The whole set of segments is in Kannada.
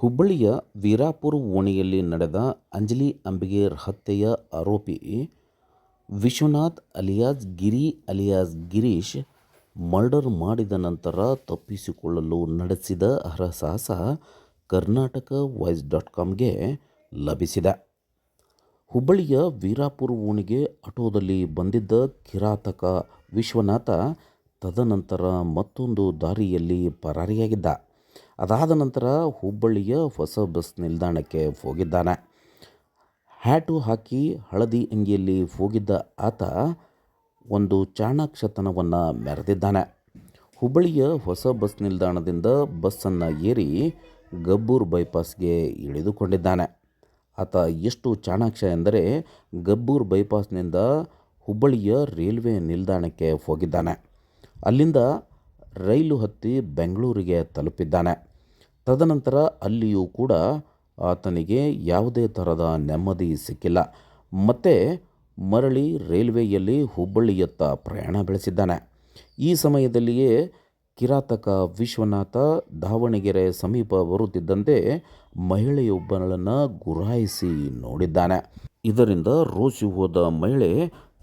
ಹುಬ್ಬಳ್ಳಿಯ ವೀರಾಪುರ ಓಣಿಯಲ್ಲಿ ನಡೆದ ಅಂಜಲಿ ಅಂಬಿಗೇರ್ ಹತ್ಯೆಯ ಆರೋಪಿ Vishwanath alias Giri alias Girish murder ಮಾಡಿದ ನಂತರ ತಪ್ಪಿಸಿಕೊಳ್ಳಲು ನಡೆಸಿದ ಹರಸಾಹಸ ಕರ್ನಾಟಕ ವಾಯ್ಸ್ ಡಾಟ್ ಕಾಮ್ಗೆ ಲಭಿಸಿದೆ. ಹುಬ್ಬಳ್ಳಿಯ ವೀರಾಪುರ ಓಣಿಗೆ ಆಟೋದಲ್ಲಿ ಬಂದಿದ್ದ ಕಿರಾತಕ ವಿಶ್ವನಾಥ ತದನಂತರ ಮತ್ತೊಂದು ದಾರಿಯಲ್ಲಿ ಪರಾರಿಯಾಗಿದ್ದ. ಅದಾದ ನಂತರ ಹುಬ್ಬಳ್ಳಿಯ ಹೊಸ ಬಸ್ ನಿಲ್ದಾಣಕ್ಕೆ ಹೋಗಿದ್ದಾನೆ. ಹ್ಯಾಟು ಹಾಕಿ ಹಳದಿ ಅಂಗಿಯಲ್ಲಿ ಹೋಗಿದ್ದ ಆತ ಒಂದು ಚಾಣಾಕ್ಷತನವನ್ನು ಮೆರೆದಿದ್ದಾನೆ. ಹುಬ್ಬಳ್ಳಿಯ ಹೊಸ ಬಸ್ ನಿಲ್ದಾಣದಿಂದ ಬಸ್ಸನ್ನು ಏರಿ ಗಬ್ಬೂರ್ ಬೈಪಾಸ್ಗೆ ಇಳಿದುಕೊಂಡಿದ್ದಾನೆ. ಆತ ಎಷ್ಟು ಚಾಣಾಕ್ಷ ಎಂದರೆ ಗಬ್ಬೂರ್ ಬೈಪಾಸ್ನಿಂದ ಹುಬ್ಬಳ್ಳಿಯ ರೈಲ್ವೆ ನಿಲ್ದಾಣಕ್ಕೆ ಹೋಗಿದ್ದಾನೆ. ಅಲ್ಲಿಂದ ರೈಲು ಹತ್ತಿ ಬೆಂಗಳೂರಿಗೆ ತಲುಪಿದ್ದಾನೆ. ತದನಂತರ ಅಲ್ಲಿಯೂ ಕೂಡ ಆತನಿಗೆ ಯಾವುದೇ ಥರದ ನೆಮ್ಮದಿ ಸಿಕ್ಕಿಲ್ಲ. ಮತ್ತೆ ಮರಳಿ ರೈಲ್ವೆಯಲ್ಲಿ ಹುಬ್ಬಳ್ಳಿಯತ್ತ ಪ್ರಯಾಣ ಬೆಳೆಸಿದ್ದಾನೆ. ಈ ಸಮಯದಲ್ಲಿಯೇ ಕಿರಾತಕ ವಿಶ್ವನಾಥ ದಾವಣಗೆರೆ ಸಮೀಪ ಬರುತ್ತಿದ್ದಂತೆ ಮಹಿಳೆಯೊಬ್ಬನಳನ್ನು ಗುರಾಯಿಸಿ ನೋಡಿದ್ದಾನೆ. ಇದರಿಂದ ರೋಸಿ ಹೋದ ಮಹಿಳೆ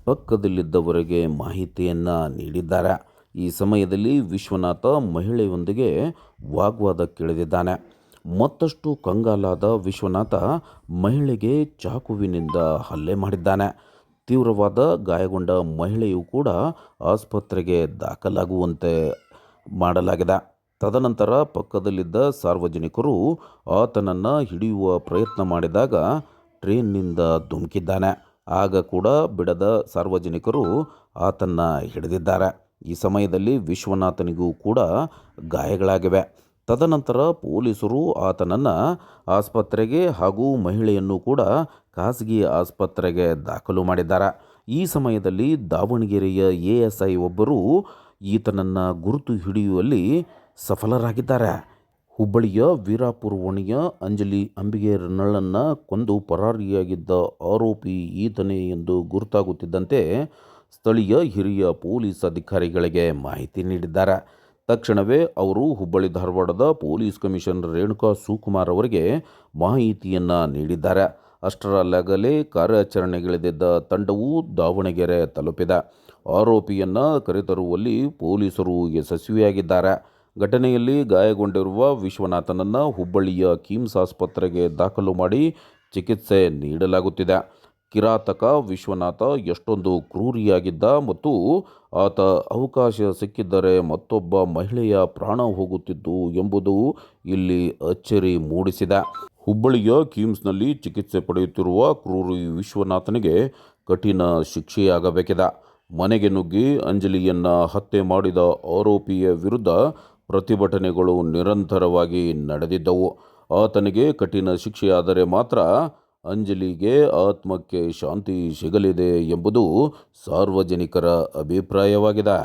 ಪಕ್ಕದಲ್ಲಿದ್ದವರಿಗೆ ಮಾಹಿತಿಯನ್ನು ನೀಡಿದ್ದಾರೆ. ಈ ಸಮಯದಲ್ಲಿ ವಿಶ್ವನಾಥ ಮಹಿಳೆಯೊಂದಿಗೆ ವಾಗ್ವಾದಕ್ಕಿಳಿದಿದ್ದಾನೆ ಮತ್ತಷ್ಟು ಕಂಗಾಲಾದ ವಿಶ್ವನಾಥ ಮಹಿಳೆಗೆ ಚಾಕುವಿನಿಂದ ಹಲ್ಲೆ ಮಾಡಿದ್ದಾನೆ. ತೀವ್ರವಾದ ಗಾಯಗೊಂಡ ಮಹಿಳೆಯು ಕೂಡ ಆಸ್ಪತ್ರೆಗೆ ದಾಖಲಾಗುವಂತೆ ಮಾಡಲಾಗಿದೆ. ತದನಂತರ ಪಕ್ಕದಲ್ಲಿದ್ದ ಸಾರ್ವಜನಿಕರು ಆತನನ್ನು ಹಿಡಿಯುವ ಪ್ರಯತ್ನ ಮಾಡಿದಾಗ ಟ್ರೈನ್ನಿಂದ ಧುಮುಕಿದ್ದಾನೆ. ಆಗ ಕೂಡ ಬಿಡದ ಸಾರ್ವಜನಿಕರು ಆತನ್ನು ಹಿಡಿದಿದ್ದಾರೆ. ಈ ಸಮಯದಲ್ಲಿ ವಿಶ್ವನಾಥನಿಗೂ ಕೂಡ ಗಾಯಗಳಾಗಿವೆ. ತದನಂತರ ಪೊಲೀಸರು ಆತನನ್ನು ಆಸ್ಪತ್ರೆಗೆ ಹಾಗೂ ಮಹಿಳೆಯನ್ನು ಕೂಡ ಖಾಸಗಿ ಆಸ್ಪತ್ರೆಗೆ ದಾಖಲು ಮಾಡಿದ್ದಾರೆ. ಈ ಸಮಯದಲ್ಲಿ ದಾವಣಗೆರೆಯ ಎ ಎಸ್ ಐ ಒಬ್ಬರು ಈತನನ್ನು ಗುರುತು ಹಿಡಿಯುವಲ್ಲಿ ಸಫಲರಾಗಿದ್ದಾರೆ. ಹುಬ್ಬಳ್ಳಿಯ ವೀರಾಪುರ ಓಣಿಯ ಅಂಜಲಿ ಅಂಬಿಗೇರನಳನ್ನು ಕೊಂದು ಪರಾರಿಯಾಗಿದ್ದ ಆರೋಪಿ ಈತನೇ ಎಂದು ಗುರುತಾಗುತ್ತಿದ್ದಂತೆ ಸ್ಥಳೀಯ ಹಿರಿಯ ಪೊಲೀಸ್ ಅಧಿಕಾರಿಗಳಿಗೆ ಮಾಹಿತಿ ನೀಡಿದ್ದಾರೆ. ತಕ್ಷಣವೇ ಅವರು ಹುಬ್ಬಳ್ಳಿ ಧಾರವಾಡದ ಪೊಲೀಸ್ ಕಮಿಷನರ್ ರೇಣುಕಾ ಸುಕುಮಾರ್ ಅವರಿಗೆ ಮಾಹಿತಿಯನ್ನು ನೀಡಿದ್ದಾರೆ. ಅಷ್ಟರಲ್ಲಾಗಲೇ ಕಾರ್ಯಾಚರಣೆಗಿಳಿದಿದ್ದ ತಂಡವು ದಾವಣಗೆರೆ ತಲುಪಿದೆ. ಆರೋಪಿಯನ್ನು ಕರೆತರುವಲ್ಲಿ ಪೊಲೀಸರು ಯಶಸ್ವಿಯಾಗಿದ್ದಾರೆ. ಘಟನೆಯಲ್ಲಿ ಗಾಯಗೊಂಡಿರುವ ವಿಶ್ವನಾಥನನ್ನು ಹುಬ್ಬಳ್ಳಿಯ ಕಿಮ್ಸ್ ಆಸ್ಪತ್ರೆಗೆ ದಾಖಲು ಮಾಡಿ ಚಿಕಿತ್ಸೆ ನೀಡಲಾಗುತ್ತಿದೆ. ಕಿರಾತಕ ವಿಶ್ವನಾಥ ಎಷ್ಟೊಂದು ಕ್ರೂರಿಯಾಗಿದ್ದ ಮತ್ತು ಆತ ಅವಕಾಶ ಸಿಕ್ಕಿದ್ದರೆ ಮತ್ತೊಬ್ಬ ಮಹಿಳೆಯ ಪ್ರಾಣ ಹೋಗುತ್ತಿದ್ದು ಎಂಬುದು ಇಲ್ಲಿ ಅಚ್ಚರಿ ಮೂಡಿಸಿದೆ. ಹುಬ್ಬಳ್ಳಿಯ ಕಿಮ್ಸ್ನಲ್ಲಿ ಚಿಕಿತ್ಸೆ ಪಡೆಯುತ್ತಿರುವ ಕ್ರೂರಿ ವಿಶ್ವನಾಥನಿಗೆ ಕಠಿಣ ಶಿಕ್ಷೆಯಾಗಬೇಕಿದೆ. ಮನೆಗೆ ನುಗ್ಗಿ ಅಂಜಲಿಯನ್ನು ಹತ್ಯೆ ಮಾಡಿದ ಆರೋಪಿಯ ವಿರುದ್ಧ ಪ್ರತಿಭಟನೆಗಳು ನಿರಂತರವಾಗಿ ನಡೆದಿದ್ದವು. ಆತನಿಗೆ ಕಠಿಣ ಶಿಕ್ಷೆಯಾದರೆ ಮಾತ್ರ ಅಂಜಲಿಗೆ ಆತ್ಮಕ್ಕೆ ಶಾಂತಿ ಸಿಗಲಿದೆ ಎಂಬುದು ಸಾರ್ವಜನಿಕರ ಅಭಿಪ್ರಾಯವಾಗಿದೆ.